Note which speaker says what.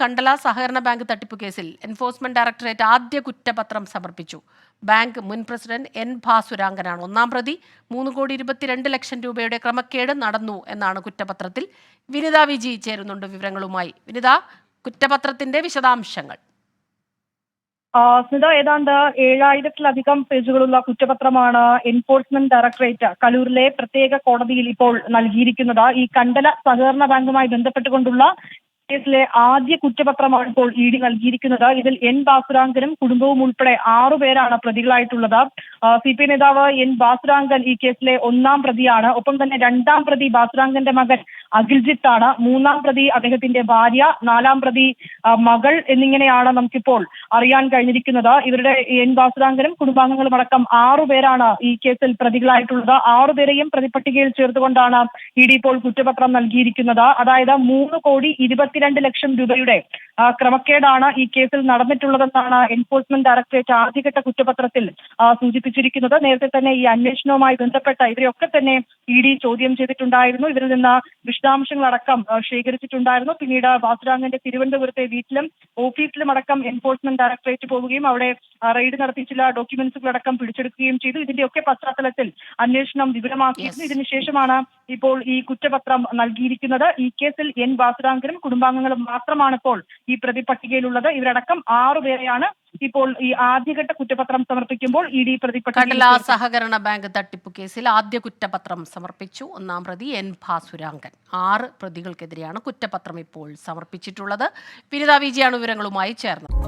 Speaker 1: കണ്ടല സഹകരണ ബാങ്ക് തട്ടിപ്പ് കേസിൽ എൻഫോഴ്സ്മെന്റ് ഡയറക്ടറേറ്റ് ആദ്യ കുറ്റപത്രം സമർപ്പിച്ചു. ബാങ്ക് മുൻ പ്രസിഡന്റ് എൻ ഭാസുരാങ്കനാണ് ഒന്നാം പ്രതി മൂന്ന് കോടി ഇരുപത്തിരണ്ട് ലക്ഷം രൂപയുടെ ക്രമക്കേട് നടന്നു എന്നാണ് കുറ്റപത്രത്തിൽ. വിനിത വിജി ചേരുന്നുണ്ട് വിവരങ്ങളുമായി. വിനിത കുറ്റപത്രത്തിന്റെ വിശദാംശങ്ങൾ.
Speaker 2: സ്മിത ഏതാണ്ട് ഏഴായിരത്തിലധികം പേജുകളുള്ള കുറ്റപത്രമാണ് എൻഫോഴ്സ്മെന്റ് ഡയറക്ടറേറ്റ് കലൂരിലെ പ്രത്യേക കോടതിയിൽ ഇപ്പോൾ നൽകിയിരിക്കുന്നത്. ഈ കണ്ടല സഹകരണ ബാങ്കുമായി ബന്ധപ്പെട്ടുകൊണ്ടുള്ള കേസിലെ ആദ്യ കുറ്റപത്രമാണ് ഇപ്പോൾ ഇ ഡി നൽകിയിരിക്കുന്നത്. ഇതിൽ എൻ ബാസുരാങ്കനും കുടുംബവും ഉൾപ്പെടെ ആറുപേരാണ് പ്രതികളായിട്ടുള്ളത്. സി പി ഐ നേതാവ് എൻ ബാസുരാങ്കൻ ഈ കേസിലെ ഒന്നാം പ്രതിയാണ്. ഒപ്പം തന്നെ രണ്ടാം പ്രതി ബാസുരാങ്കന്റെ മകൻ അഖിൽജിത്ത് ആണ്. മൂന്നാം പ്രതി അദ്ദേഹത്തിന്റെ ഭാര്യ നാലാം പ്രതി മകൾ എന്നിങ്ങനെയാണ് നമുക്കിപ്പോൾ അറിയാൻ കഴിഞ്ഞിരിക്കുന്നത്. ഇവരുടെ എൻ ബാസുരാങ്കനും കുടുംബാംഗങ്ങളും അടക്കം ആറുപേരാണ് ഈ കേസിൽ പ്രതികളായിട്ടുള്ളത്. ആറുപേരെയും പ്രതിപട്ടികയിൽ ചേർത്തുകൊണ്ടാണ് ഇ ഡി ഇപ്പോൾ കുറ്റപത്രം നൽകിയിരിക്കുന്നത്. അതായത് മൂന്ന് കോടി ഇരുപത്തിരണ്ട് ലക്ഷം രൂപയുടെ ക്രമക്കേടാണ് ഈ കേസിൽ നടന്നിട്ടുള്ളതെന്നാണ് എൻഫോഴ്സ്മെന്റ് ഡയറക്ടറേറ്റ് ആദ്യഘട്ട കുറ്റപത്രത്തിൽ സൂചിപ്പിച്ചിരിക്കുന്നത്. നേരത്തെ തന്നെ ഈ അന്വേഷണവുമായി ബന്ധപ്പെട്ട ഇവരെയൊക്കെ തന്നെ ഇ ഡി ചോദ്യം ചെയ്തിട്ടുണ്ടായിരുന്നു. ഇവരിൽ നിന്ന് വിശദാംശങ്ങളടക്കം ശേഖരിച്ചിട്ടുണ്ടായിരുന്നു. പിന്നീട് വാസുരാങ്ങന്റെ തിരുവനന്തപുരത്തെ വീട്ടിലും ഓഫീസിലും അടക്കം എൻഫോഴ്സ്മെന്റ് ഡയറക്ടറേറ്റ് പോവുകയും അവിടെ റെയ്ഡ് നടത്തി ചില ഡോക്യുമെന്റ്സുകളടക്കം പിടിച്ചെടുക്കുകയും ചെയ്തു. ഇതിന്റെയൊക്കെ പശ്ചാത്തലത്തിൽ അന്വേഷണം വിപുലമാക്കിയിരുന്നു. ഇതിനുശേഷമാണ് ഇപ്പോൾ ഈ കുറ്റപത്രം നൽകിയിരിക്കുന്നത് ഈ കേസിൽ എൻ ബാസുരാങ്കനും കുടുംബാംഗങ്ങളും മാത്രമാണ് ഇപ്പോൾ ഈ പ്രതിപട്ടികയിലുള്ളത്. ഇവരടക്കം ആറുപേരെയാണ് ഇപ്പോൾ ഈ ആദ്യഘട്ട കുറ്റപത്രം സമർപ്പിക്കുമ്പോൾ ഇ ഡി പ്രതിപട്ടികയിൽ
Speaker 1: കണ്ടല സഹകരണ ബാങ്ക് തട്ടിപ്പ് കേസിൽ ആദ്യ കുറ്റപത്രം സമർപ്പിച്ചു. ഒന്നാം പ്രതി എൻ ഭാസുരാങ്കൻ. ആറ് പ്രതികൾക്കെതിരെയാണ് കുറ്റപത്രം ഇപ്പോൾ സമർപ്പിച്ചിട്ടുള്ളത്. വിനിത വിജയാണ് വിവരങ്ങളുമായി ചേർന്നത്.